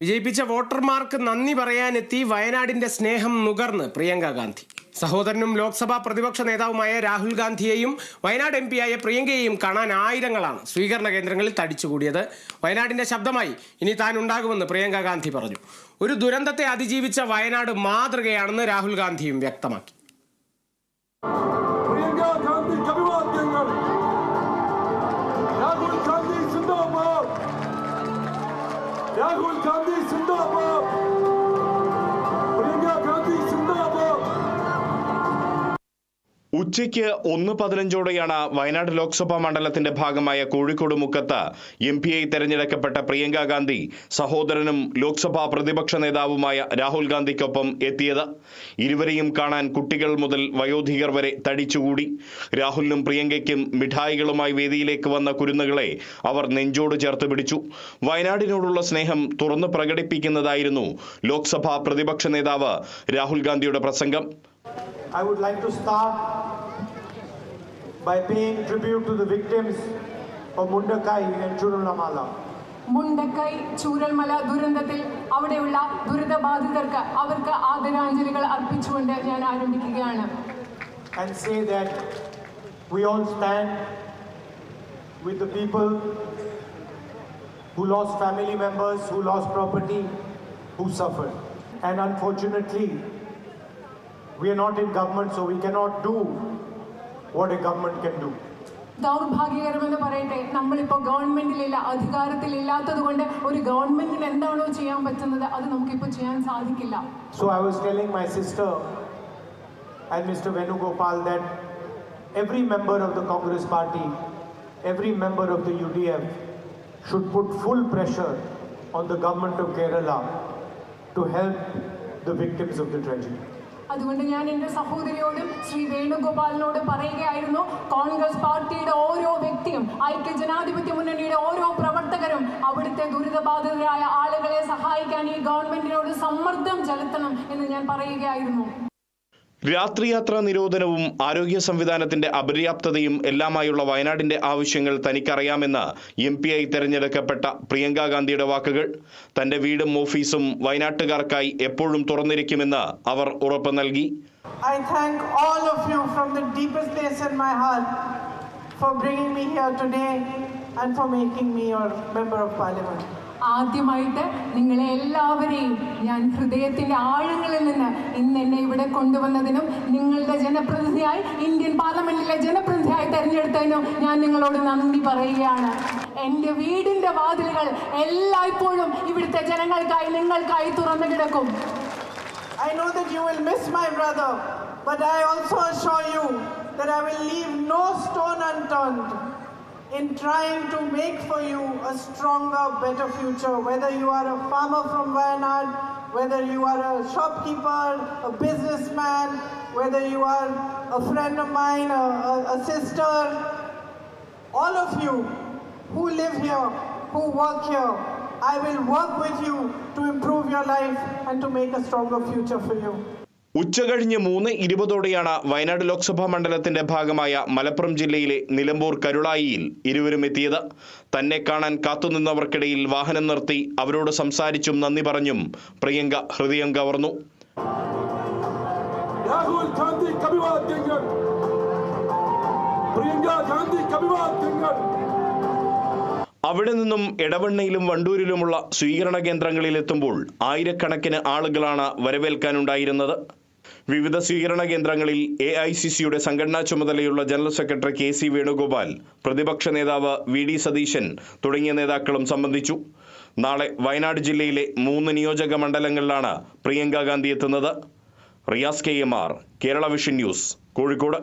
വിജയിപ്പിച്ച വോട്ടർമാർക്ക് നന്ദി പറയാനെത്തി വയനാടിന്റെ സ്നേഹം നുകർന്ന് പ്രിയങ്ക ഗാന്ധി. സഹോദരനും ലോക്സഭാ പ്രതിപക്ഷ നേതാവുമായ രാഹുൽ ഗാന്ധിയെയും വയനാട് എം പിയായ പ്രിയങ്കയെയും കാണാൻ ആയിരങ്ങളാണ് സ്വീകരണ കേന്ദ്രങ്ങളിൽ തടിച്ചുകൂടിയത്. വയനാടിന്റെ ശബ്ദമായി ഇനി താൻ ഉണ്ടാകുമെന്ന് പ്രിയങ്ക ഗാന്ധി പറഞ്ഞു. ഒരു ദുരന്തത്തെ അതിജീവിച്ച വയനാട് മാതൃകയാണെന്ന് രാഹുൽ ഗാന്ധിയും വ്യക്തമാക്കി. രാഹുൽ ഗാന്ധി സിന്ദാബാദ് പ്രിയങ്ക ഉച്ചയ്ക്ക് ഒന്ന് പതിനഞ്ചോടെയാണ് വയനാട് ലോക്സഭാ മണ്ഡലത്തിന്റെ ഭാഗമായ കോഴിക്കോട് മുക്കത്ത് എം പി ആയി തെരഞ്ഞെടുക്കപ്പെട്ട പ്രിയങ്ക ഗാന്ധി സഹോദരനും ലോക്സഭാ പ്രതിപക്ഷ നേതാവുമായ രാഹുൽ ഗാന്ധിക്കൊപ്പം എത്തിയത്. ഇരുവരെയും കാണാൻ കുട്ടികൾ മുതൽ വയോധികർ വരെ തടിച്ചുകൂടി. രാഹുലിനും പ്രിയങ്കയ്ക്കും മിഠായികളുമായി വേദിയിലേക്ക് വന്ന കുരുന്നുകളെ അവർ നെഞ്ചോട് ചേർത്ത് പിടിച്ചു. വയനാടിനോടുള്ള സ്നേഹം തുറന്നു പ്രകടിപ്പിക്കുന്നതായിരുന്നു ലോക്സഭാ പ്രതിപക്ഷ നേതാവ് രാഹുൽ ഗാന്ധിയുടെ പ്രസംഗം. I would like to start by paying tribute to the victims of Mundakai and Churunamala. Mundakkai Chooralmala ദുരന്തത്തിൽ അവിടെയുള്ള ദുരിതബാധിതർക്ക് അവർക്ക് ആദരാഞ്ജലികൾ അർപ്പിച്ചുകൊണ്ട് ഞാൻ ആരംഭിക്കുകയാണ് and say that we all stand with the people who lost family members, who lost property, who suffered. And unfortunately, we are not in government, so we cannot do what a government can do. ദൗർഭാഗ്യകരമെന്ന് പറയട്ടെ നമ്മളിപ്പോൾ ഗവൺമെന്റിലില്ല അധികാരത്തിലില്ലാത്തത് കൊണ്ട് ഒരു ഗവൺമെന്റിന് എന്താണോ ചെയ്യാൻ പറ്റുന്നത് അത് നമുക്കിപ്പോൾ ചെയ്യാൻ സാധിക്കില്ല So I was telling my sister and Mr. Venugopal that every member of the Congress party, every member of the UDF should put full pressure on the government of Kerala to help the victims of the tragedy. അതുകൊണ്ട് ഞാൻ എന്റെ സഹോദരിയോടും ശ്രീ വേണുഗോപാലിനോടും പറയുകയായിരുന്നു കോൺഗ്രസ് പാർട്ടിയുടെ ഓരോ വ്യക്തിയും ഐക്യ ജനാധിപത്യ മുന്നണിയുടെ ഓരോ പ്രവർത്തകരും അവിടുത്തെ ദുരിതബാധിതരായ ആളുകളെ സഹായിക്കാൻ ഈ ഗവൺമെന്റിനോട് സമ്മർദ്ദം ചെലുത്തണം എന്ന് ഞാൻ പറയുകയായിരുന്നു. രാത്രിയാത്രാ നിരോധനവും ആരോഗ്യ സംവിധാനത്തിന്റെ അപര്യാപ്തതയും എല്ലാമായുള്ള വയനാടിന്റെ ആവശ്യങ്ങൾ തനിക്കറിയാമെന്ന് എം പി ആയി തെരഞ്ഞെടുക്കപ്പെട്ട പ്രിയങ്ക ഗാന്ധിയുടെ വാക്കുകൾ തന്റെ വീടും ഓഫീസും വയനാട്ടുകാർക്കായി എപ്പോഴും തുറന്നിരിക്കുമെന്ന് അവർ ഉറപ്പ് നൽകി for bringing me here today and for making me your member of parliament. ആദ്യമായിട്ട് നിങ്ങളെ എല്ലാവരെയും ഞാൻ ഹൃദയത്തിന്റെ ആഴങ്ങളിൽ നിന്ന് ഇന്ന് എന്നെ ഇവിടെ കൊണ്ടുവന്നതിനും നിങ്ങളുടെ ജനപ്രതിനിധിയായി ഇന്ത്യൻ പാർലമെന്റിലെ ജനപ്രതിനിധിയായി തെരഞ്ഞെടുത്തതിനും ഞാൻ നിങ്ങളോട് നന്ദി പറയുകയാണ്. എന്റെ വീടിന്റെ വാതിലുകൾ എല്ലായ്പ്പോഴും ഇവിടുത്തെ ജനങ്ങൾക്കായി നിങ്ങൾക്കായി തുറന്നു കിടക്കും. I know that you will miss my brother, but I also assure you that I will leave no stone unturned. In trying to make for you a stronger, better future. Whether you are a farmer from Wayanad, whether you are a shopkeeper, a businessman, whether you are a friend of mine, a, a, a sister, all of you who live here, who work here, I will work with you to improve your life and to make a stronger future for you. ഉച്ചകഴിഞ്ഞ് മൂന്ന് ഇരുപതോടെയാണ് വയനാട് ലോക്സഭാ മണ്ഡലത്തിന്റെ ഭാഗമായ മലപ്പുറം ജില്ലയിലെ നിലമ്പൂർ കരുളായിയിൽ ഇരുവരും എത്തിയത്. തന്നെ കാണാൻ കാത്തുനിന്നവർക്കിടയിൽ വാഹനം നിർത്തി അവരോട് സംസാരിച്ചും നന്ദി പറഞ്ഞും പ്രിയങ്ക ഹൃദയം കവർന്നു. രാഹുൽ ഗാന്ധി പ്രിയങ്ക ഗാന്ധി അവിടെ നിന്നും എടവണ്ണയിലും വണ്ടൂരിലുമുള്ള സ്വീകരണ കേന്ദ്രങ്ങളിലെത്തുമ്പോൾ ആയിരക്കണക്കിന് ആളുകളാണ് വരവേൽക്കാനുണ്ടായിരുന്നത്. വിവിധ സ്വീകരണ കേന്ദ്രങ്ങളിൽ എ ഐ സി സിയുടെ സംഘടനാ ചുമതലയുള്ള general secretary K C Venugopal പ്രതിപക്ഷ നേതാവ് വി ഡി സതീശൻ തുടങ്ങിയ നേതാക്കളും സംബന്ധിച്ചു. നാളെ വയനാട് ജില്ലയിലെ മൂന്ന് നിയോജക മണ്ഡലങ്ങളിലാണ് പ്രിയങ്ക ഗാന്ധി എത്തുന്നത്. Riyas K M R Kerala vision news Kozhikode.